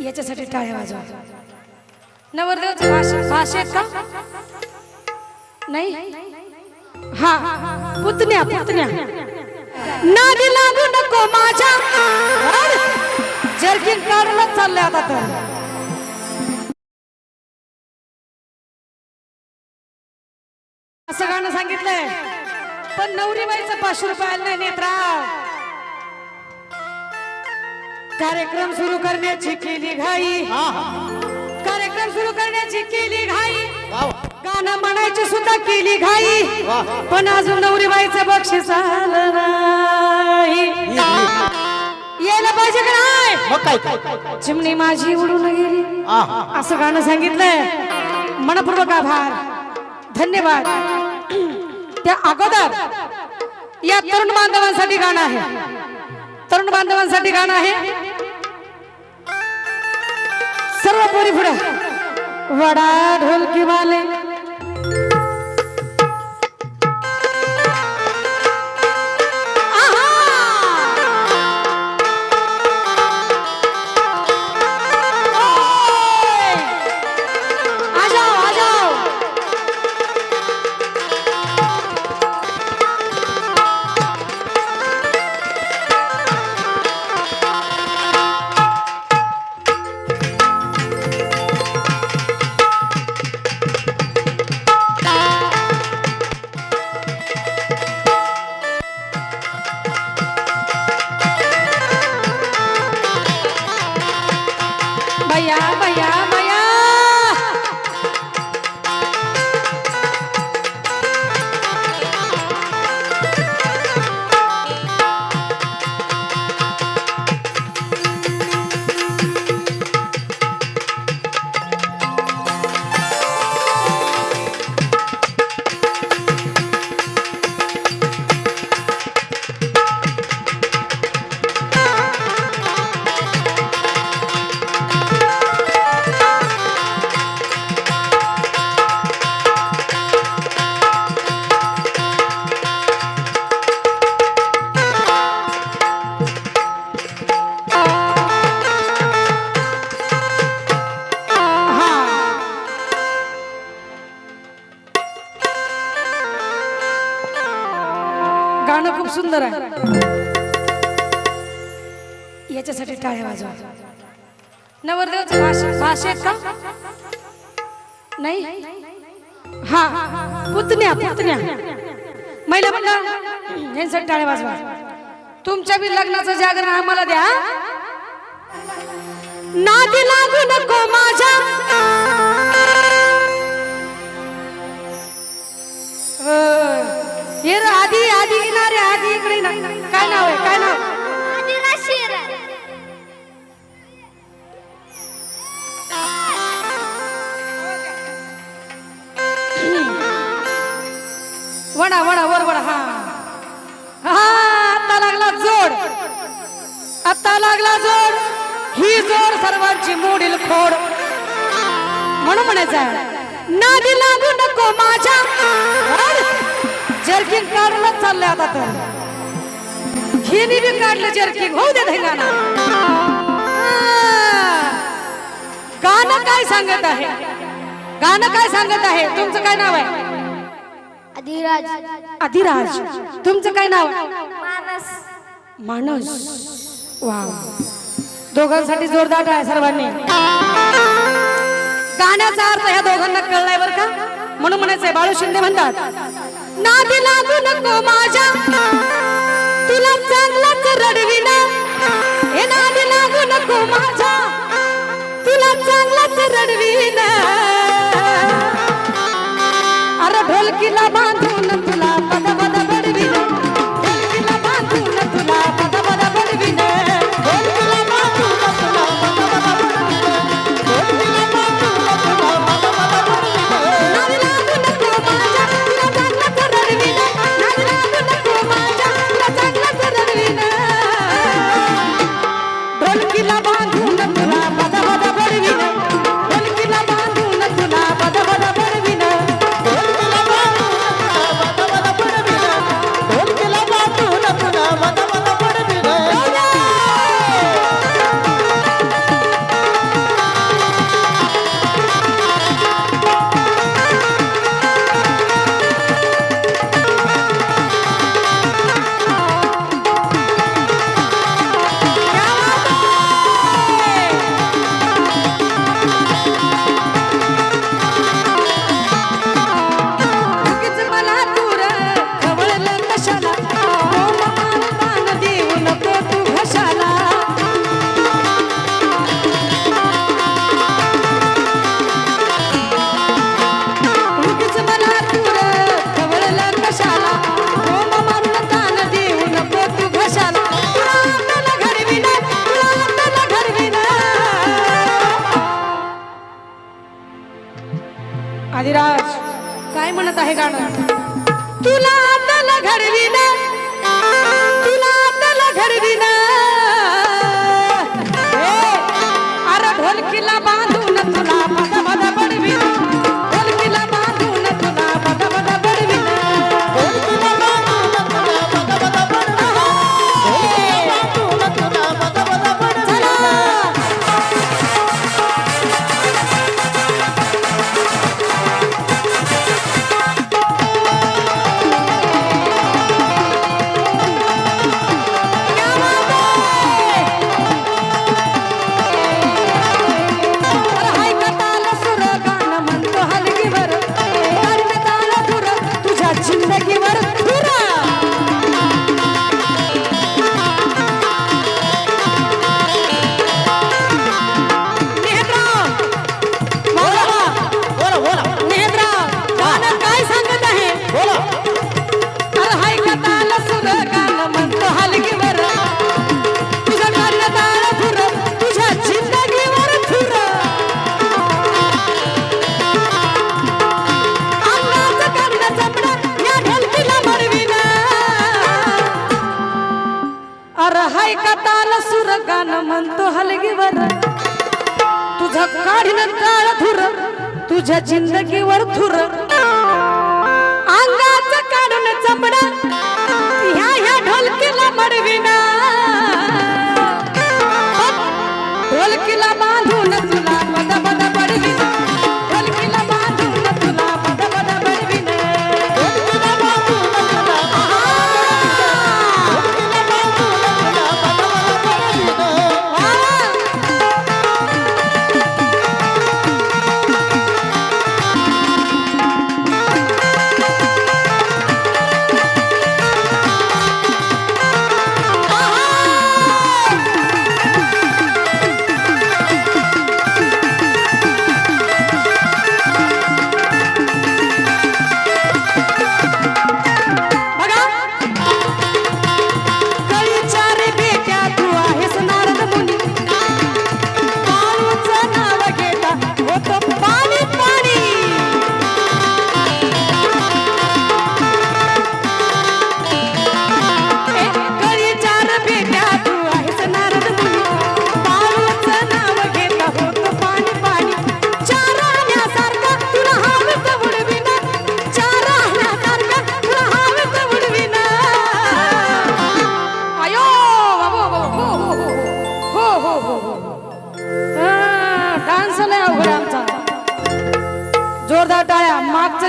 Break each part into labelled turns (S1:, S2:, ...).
S1: याच्यासाठी टाळ्या वाजवा. नवरदेव भाषे भाषेत का? नाही? हा. पुतण्या पुतण्या. नादी लागू नको माझ्या. जर्किन काढूनच चालले आता तर. असं गाणं सांगितलंय. पण नवरी बाईचं पाचशे रुपये आलं नाही नेत्राव. कार्यक्रम सुरू करण्याची केली घाई. कार्यक्रम सुरू करण्याची केली घाई. गाणं म्हणायची सुद्धा केली घाई. पण अजून नवरी बाईचं बक्षीस आलं नाही. यायला पाहिजे का नाही? चिमणी माझी उडून गेली. असं गाणं सांगितलंय. मनपूर्वक आभार. धन्यवाद. त्या अगोदर या तरुण बांधवांसाठी गाणं आहे. तरुण बांधवांसाठी गाणं आहे. सर्व पोरी पुढे. वडा ढोलकी वाले. खूप सुंदर आहे. याच्यासाठी टाळ्या वाजवा. नवरदेव भाषे भाषेत का? नाही? हा. पुतण्या पुतण्या. महिला मंडळ यांसाठी टाळ्या वाजवा. तुमच्या बी लग्नाचं जागरण आम्हाला द्या नादी लागू नको माझ्या. अं, रे आधी आधी येणारे आधी इकडे ना काय नाव आहे काय नाव वडा वडा वर वडा हा. हा आता लागला जोड. आता लागला जोड. ही जोड सर्वांची मोडील खोड. म्हणून म्हणायचं नादी लागू नको माझ्या. जर्किंग काढूनच चाललंय आता तर. हिने बी काढलं जर्किंग. होऊ दे धिंगाणा हा. गाणं काय सांगत आहे? गाणं काय सांगत आहे? तुमचं काय नाव आहे?
S2: अधिराज
S1: अधिराज तुमचं काय नाव?
S2: मानस.
S1: मानस. वा दोघांसाठी जोरदार आहे सर्वांनी. गाण्याचा अर्थ ह्या दोघांना कळलाय बर का? म्हणून म्हणायचंय बाळू शिंदे म्हणतात नादी लागू नको माझ्या. तुला चांगलाच रडविन हे नादी लागू नको माझ्या. तुला चांगलाच रडविन अरे ढोलकीला
S3: बांध
S1: आदिराज काय म्हणत आहे गाणं? तुला घडविला काढीन काळ धुर तुझ्या जिंदगीवर धुर. अंगात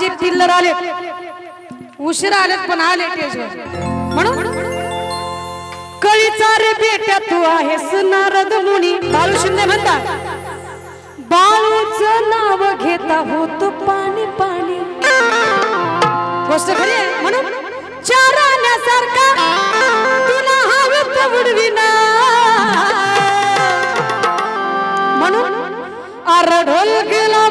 S1: तानाजी किल्लर आले. उशिरा आलेत पण आले म्हणून? कळीचा रे बेट्या तू आहेस नारद मुनी. बाळू शिंदे म्हणतात बाळूच नाव घेता होतो पाणी पाणी. गोष्ट खरी आहे. म्हणून? चार आण्यासारखा तुला हवं बुडविना म्हणून? अरढोल गेला